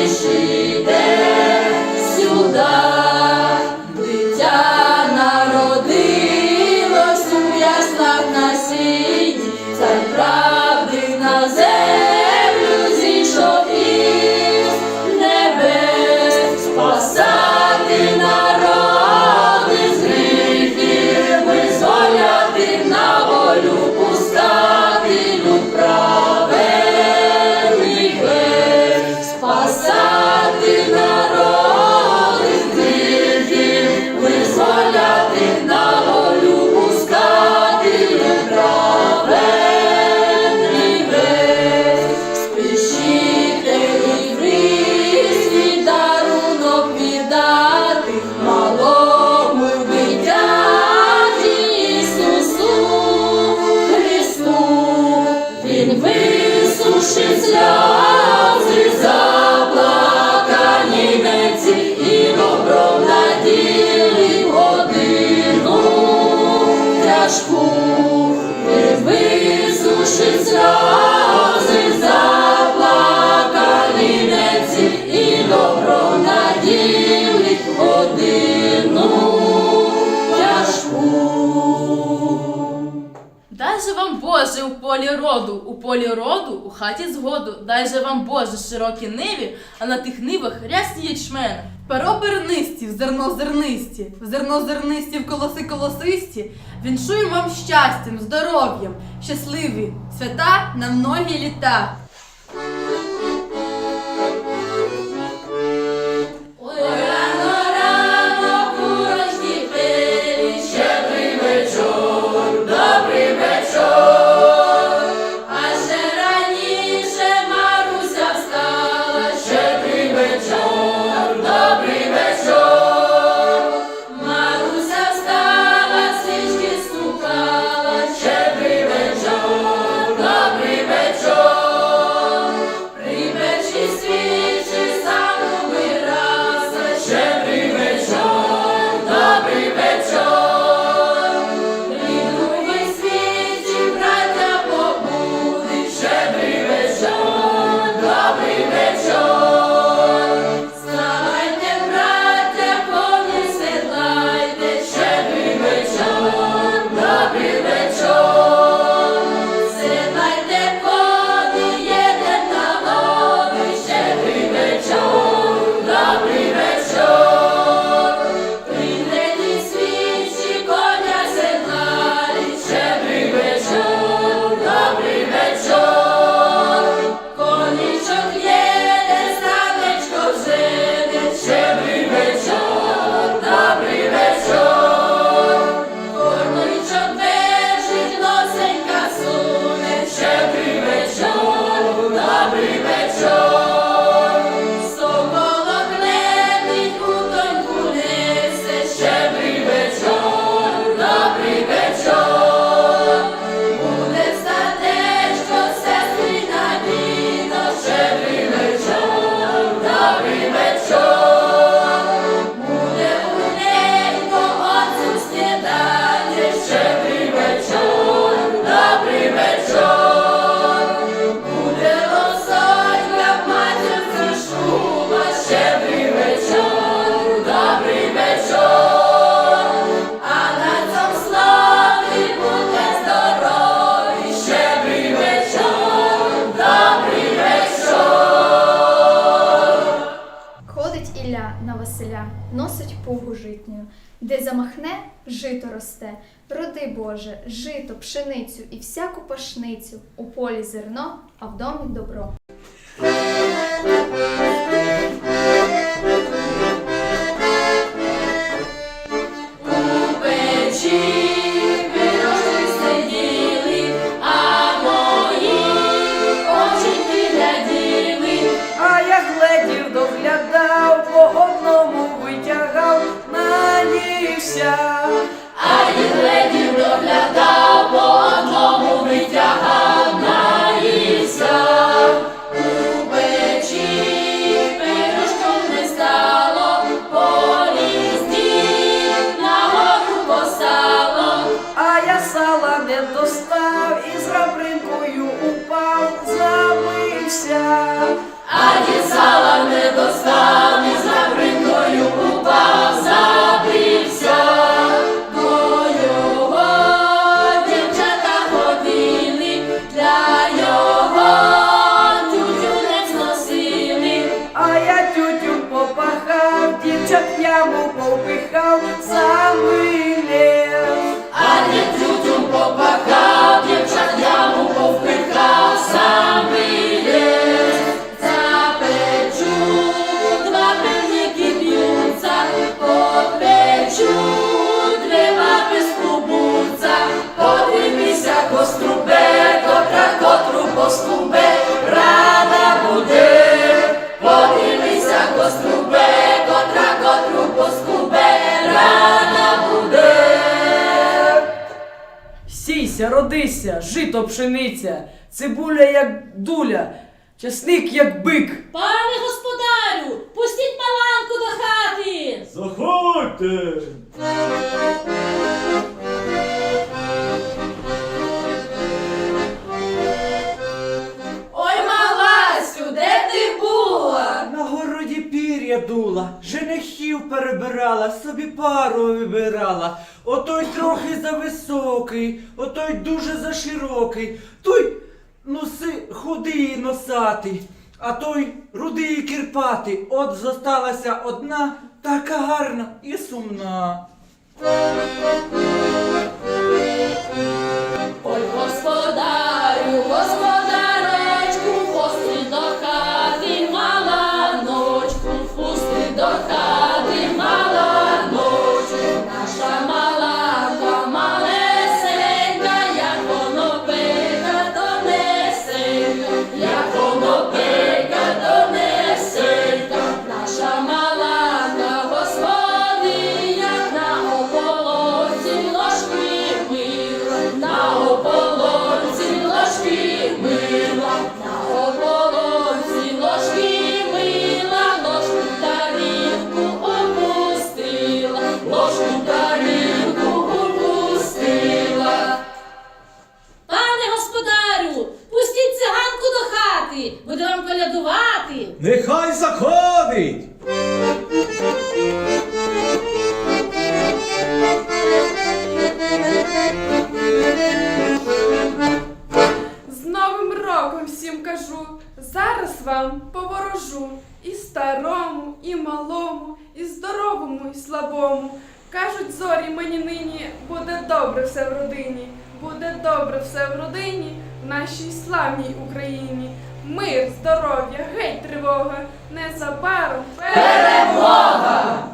Christian. сльози і добром годину тяжку і висуши сльози і добром годину тяжку. Дай же вам Боже у полі роду, у полі роду хаті згоду, дай же вам Боже широкі ниві, а на тих нивах рясні ячмени. Перо пернисті, в зерно зернисті, в зерно зернисті, в колоси колосисті. Віншуємо вам щастям, здоров'ям, щасливі свята на многі літа. жито росте, роди Боже, жито, пшеницю і всяку пашницю у полі зерно, а в домі добро. родися, жито пшениця, цибуля, як дуля, чесник, як бик. Пане господарю, пустіть паланку до хати. Заходьте! вибирала, собі пару вибирала. Отой трохи за високий, отой дуже за широкий, той ну, носи худий носатий, а той рудий кірпатий. От зосталася одна така гарна і сумна. Заходить. З Новим роком всім кажу, зараз вам поворожу і старому, і малому, і здоровому, і слабому. Кажуть зорі мені нині, буде добре все в родині, буде добре все в родині, в нашій славній Україні мир, здоров'я, гей, тривога, незабаром перемога!